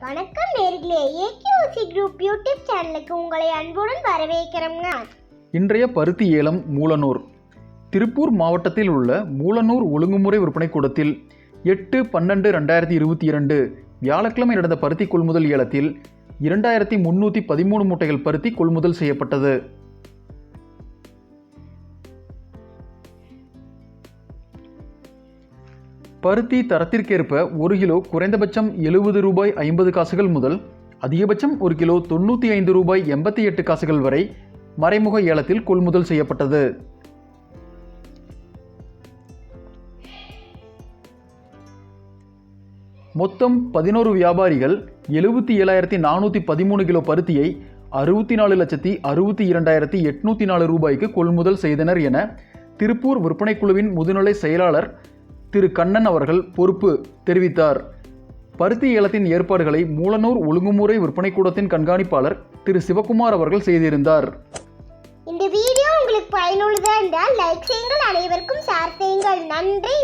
வணக்கம் நேர்களே. ஏகேஓசி group YouTube சேனலுக்கு உங்களை அன்புடன் வரவேற்கிறோங்க இன்றைய பருத்தி ஏலம் மூலனூர். திருப்பூர் மாவட்டத்தில் உள்ள மூலனூர் ஒழுங்குமுறை விற்பனை கூடத்தில் எட்டு பன்னெண்டு ரெண்டாயிரத்தி இருபத்தி இரண்டு வியாழக்கிழமை நடந்த பருத்தி கொள்முதல் ஏலத்தில் இரண்டாயிரத்தி முன்னூற்றி பதிமூணு மூட்டைகள் பருத்தி கொள்முதல் செய்யப்பட்டது. பருத்தி தரத்திற்கேற்ப ஒரு கிலோ குறைந்தபட்சம் எழுபது ரூபாய் ஐம்பது காசுகள் முதல் அதிகபட்சம் ஒரு கிலோ தொண்ணூற்றி ஐந்து ரூபாய் எண்பத்தி எட்டு காசுகள் வரை மறைமுக ஏலத்தில் கொள்முதல் செய்யப்பட்டது. மொத்தம் பதினோரு வியாபாரிகள் எழுபத்தி ஏழாயிரத்தி நானூற்றி பதிமூணு கிலோ பருத்தியை அறுபத்தி நாலு லட்சத்தி அறுபத்தி இரண்டாயிரத்தி எட்நூற்றி நாலு ரூபாய்க்கு கொள்முதல் செய்தனர் என திருப்பூர் விற்பனைக் குழுவின் முதுநிலை செயலாளர் திரு கண்ணன் அவர்கள் பொறுப்பு தெரிவித்தார். பருத்தி ஏலத்தின் ஏற்பாடுகளை மூலனூர் ஒழுங்குமுறை விற்பனை கூடத்தின் கண்காணிப்பாளர் திரு சிவகுமார் அவர்கள் செய்திருந்தார். இந்த வீடியோ உங்களுக்கு பயனுள்ளதா இருந்தால் லைக் செய்யுங்கள் அனைவருக்கும் ஷேர் செய்யுங்கள். நன்றி.